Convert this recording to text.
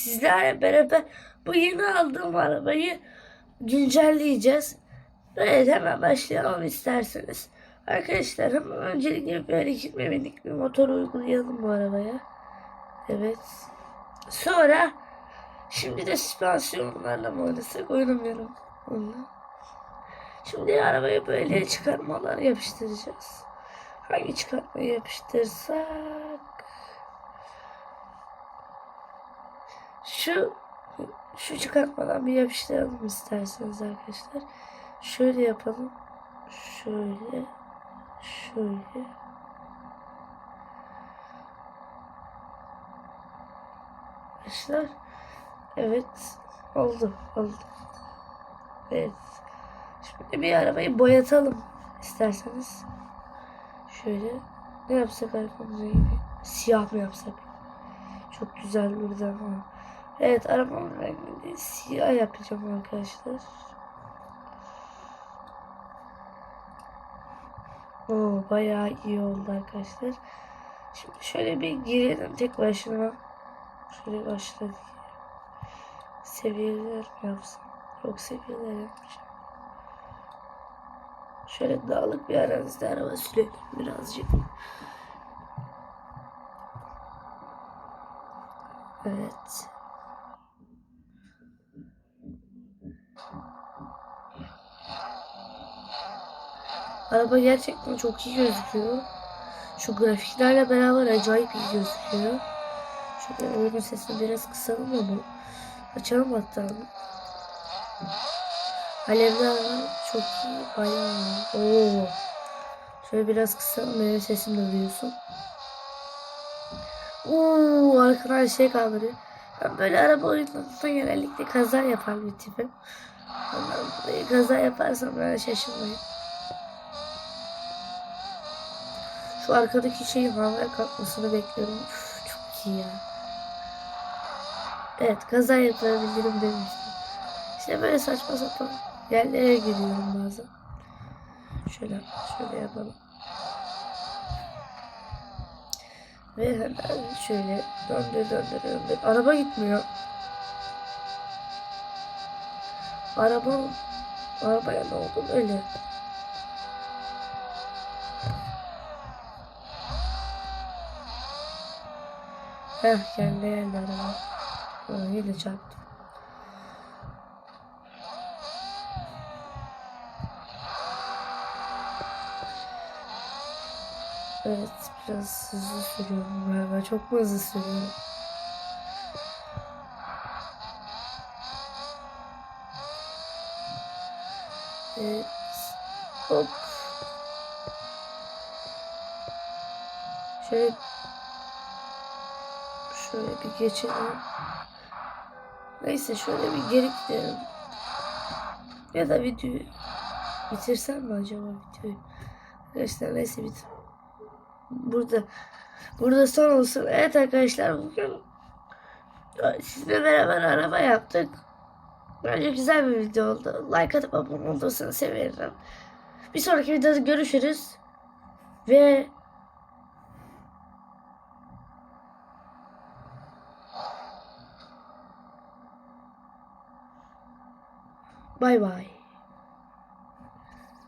sizlerle beraber bu yeni aldığım arabayı güncelleyeceğiz. Evet hemen başlayalım isterseniz. Arkadaşlar öncelikle bir hareket memelik bir motor uygulayalım bu arabaya. Evet. Sonra şimdi de süspansiyonlarla mı oynasak oynamayalım onunla. Şimdi arabaya böyle çıkarmalar yapıştıracağız. Hangi çıkartmayı yapıştırsak? Şu şu çıkartmadan bir yapıştıralım isterseniz arkadaşlar. Şöyle yapalım. Şöyle. Şöyle. Arkadaşlar. Evet. Oldu. Oldu. Evet. Şimdi bir arabayı boyatalım isterseniz. Şöyle. Ne yapsak arkamıza gibi? Siyah mı yapsak? Çok güzel burada ama. Evet arabamın rengini siyah yapacağım arkadaşlar. Oo bayağı iyi oldu arkadaşlar. Şimdi şöyle bir girelim tek başına. Şöyle başladık. Seviyeler mi yapsam? Yok seviyeler yapmayacağım. Şöyle dağlık bir arazide araba sürelim birazcık. Evet. Araba gerçekten çok iyi gözüküyor. Şu grafiklerle beraber acayip iyi gözüküyor. Şöyle oyunun sesini biraz kısalım bu. Açalım hatta. Alevler. Çok iyi. Bayağı. Oo. Şöyle biraz kısalım. Benim sesim de duyuyorsun. Oo, arkadan şey kaldırıyor. Ben böyle araba oyunlarında genellikle kaza yapan bir tipim. Ondan kaza yaparsam ben şaşırmayın. Şu arkadaki şeyin havaya kalkmasını bekliyorum. Üf, çok iyi ya. Evet kaza yapabilirim demiştim. İşte böyle saçma sapan yerlere gidiyorum bazen. Şöyle şöyle yapalım. Ve hemen şöyle döndür döndür döndür. Araba gitmiyor. Araba arabaya ne oldu böyle? Heh geldi geldi araba. Aa, yine çarptım. Evet biraz hızlı sürüyorum galiba. Çok mu hızlı sürüyorum? Evet. Hop. Şöyle şöyle bir geçelim. Neyse şöyle bir geri gidelim. Ya da videoyu bitirsem mi acaba videoyu? Arkadaşlar neyse bitir. Burada burada son olsun. Evet arkadaşlar bugün sizle beraber araba yaptık. Bence güzel bir video oldu. Like atıp abone olursanız sevinirim. Bir sonraki videoda görüşürüz. Ve Bye bye.